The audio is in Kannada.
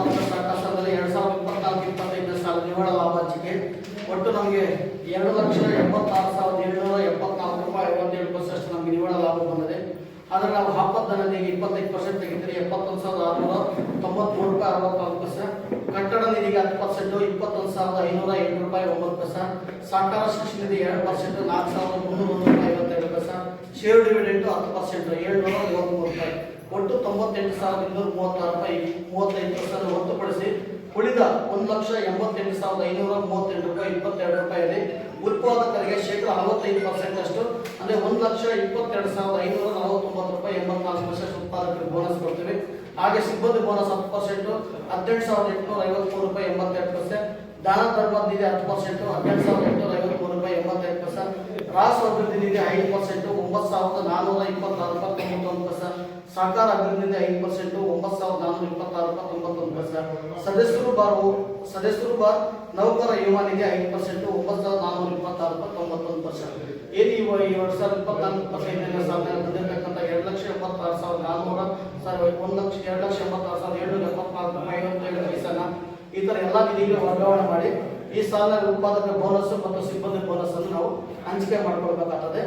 ಹಣಕಾಸು ಎರಡು ಸಾವಿರದ ಸಾಲ ನಿವ್ವಳ ಲಾಭಾಂಶಕ್ಕೆ ಒಟ್ಟು ನಮಗೆ ಎರಡು ಲಕ್ಷ ಎಪ್ಪತ್ತಾರು ಸಾವಿರದ ರೂಪಾಯಿ ಪರ್ಸೆಂಟ್ ನಮಗೆ ನಿವ್ವಳ ಲಾಭ ಬಂದಿದೆ. ಆದರೆ ನಾವು ಹಾಪತ್ತನಿಗೆ ಇಪ್ಪತ್ತೈದು ಪರ್ಸೆಂಟ್ ತೆಗಿತೀರಿ, ಎಪ್ಪತ್ತೊಂದು ಸಾವಿರದ ಆರುನೂರ ರೂಪಾಯಿ ಕಟ್ಟಡ ನಿಧಿಗೆ ಹತ್ತು ಪರ್ಸೆಂಟ್, ಇಪ್ಪತ್ತೊಂದು ಸಾವಿರದ ಐನೂರ ಎಂಟು ರೂಪಾಯಿ ಒಂಬತ್ತು ಪೈಸೆ. ಸಹಕಾರ ಎರಡು ಪರ್ಸೆಂಟ್, ನಾಲ್ಕು ಸಾವಿರದ ರೂಪಾಯಿ ಐವತ್ತೆರಡು ಪೈಸೆ. ಶೇರ್ ಡಿವಿಡೆಂಟು ಹತ್ತು ಪರ್ಸೆಂಟ್, ಏಳ್ನೂರ ಮೂವತ್ತ್ಮೂರು ರೂಪಾಯಿ. ಒಟ್ಟು ತೊಂಬತ್ತೆಂಟು ಸಾವಿರದ ಇನ್ನೂರ ಮೂವತ್ತಾರು ರೂಪಾಯಿ, ಮೂವತ್ತೈದು ಪರ್ಸೆಂಟ್ ಹೊರತುಪಡಿಸಿ ಉಳಿದ ಒಂದು ಲಕ್ಷ ಎಂಬತ್ತೆಂಟು ಸಾವಿರದ ಐನೂರ ಮೂವತ್ತೆಂಟು ರೂಪಾಯಿ, ಇಪ್ಪತ್ತೆರಡು ರೂಪಾಯಿಯಲ್ಲಿ ಉತ್ಪಾದಕರಿಗೆ ಶೇಕಡ ಅರವತ್ತೈದು ಪರ್ಸೆಂಟ್ ಅಷ್ಟು, ಅಂದರೆ ಒಂದು ಲಕ್ಷ ಇಪ್ಪತ್ತೆರಡು ಸಾವಿರದ ಐನೂರ ನಲವತ್ತೊಂಬತ್ತು ರೂಪಾಯಿ, ಎಂಬತ್ನಾಲ್ಕು ಪರ್ಸೆಂಟ್ ಉತ್ಪಾದಕರಿಗೆ ಬೋನಸ್ ಕೊಡ್ತೀವಿ. ಹಾಗೆ ಸಿಬ್ಬಂದಿ ಬೋನಸ್ ಹತ್ತು ಪರ್ಸೆಂಟು ಹದಿನೆಂಟು ಸಾವಿರದ ಎಂಟುನೂರ ಐವತ್ಮೂರು ರೂಪಾಯಿ, ಎಂಬತ್ತೆರಡು ಪರ್ಸೆಂಟ್ ದಾನ ಧರ್ಮದ ನಿಧಿ ಹತ್ತು ಪರ್ಸೆಂಟು ಹದಿನೆಂಟು ಸಾವಿರದ ಎಂಟುನೂರ ಐವತ್ಮೂರು ರೂಪಾಯಿ ಎಂಬತ್ತೈದು ಪರ್ಸೆಂಟ್ ರಾಷ್ಟ್ರ ಅಭಿವೃದ್ಧಿ ನಿಧಿ ಐದು ಪರ್ಸೆಂಟು ಒಂಬತ್ತು ಸಾವಿರದ ನಾನ್ನೂರ ಇಪ್ಪತ್ತಾರು ರೂಪಾಯಿ ತೊಂಬತ್ತೊಂದು ಅಭಿವೃದ್ಧಿಯಿಂದ ಐದು ಪರ್ಸೆಂಟ್ ಒಂಬತ್ತು ಸಾವಿರದ ನಾನ್ನೂರ ಇಪ್ಪತ್ತಾರು ರೂಪಾಯಿ ತೊಂಬತ್ತೊಂದು ಪರ್ಸೆಂಟ್ ಸದಸ್ಯರು ಬಾರು, ಸದಸ್ಯರು ಬಾರ್, ನೌಕರ ಯುವನಿಗೆ ಐದು ಪರ್ಸೆಂಟ್ ಒಂಬತ್ತು ಸಾವಿರದ ನಾನ್ನೂರ ಇಪ್ಪತ್ತಾರು ರೂಪಾಯಿ ತೊಂಬತ್ತೊಂದು ಪರ್ಸೆಂಟ್ ಏನು ಈ ಎರಡು ಸಾವಿರದ ಇಪ್ಪತ್ನಾಲ್ಕು ಇಪ್ಪತ್ತೈದನೇ ಸಾಲಿನ ಬಂದಿರತಕ್ಕಂಥ ಎರಡು ಲಕ್ಷ ಎಪ್ಪತ್ತಾರು ಸಾವಿರದ ನಾನ್ನೂರ ಸಾವಿರ ಒಂದು ಲಕ್ಷ, ಎರಡು ಲಕ್ಷ ಎಪ್ಪತ್ತಾರು ಸಾವಿರದ ಏಳ್ನೂರ ಎಪ್ಪತ್ನಾಲ್ಕು ರೂಪಾಯಿ ಐವತ್ತೇಳು ಪೈಸನ? ಈ ಥರ ಎಲ್ಲ ನಿಧಿಗಳು ವರ್ಗಾವಣೆ ಮಾಡಿ ಈ ಸಾಲ ಉತ್ಪಾದಕ ಬೋನಸ್ ಮತ್ತು ಸಿಬ್ಬಂದಿ ಬೋನಸ್ ಅನ್ನು ನಾವು ಹಂಚಿಕೆ ಮಾಡ್ಕೊಳ್ಬೇಕಾಗ್ತದೆ.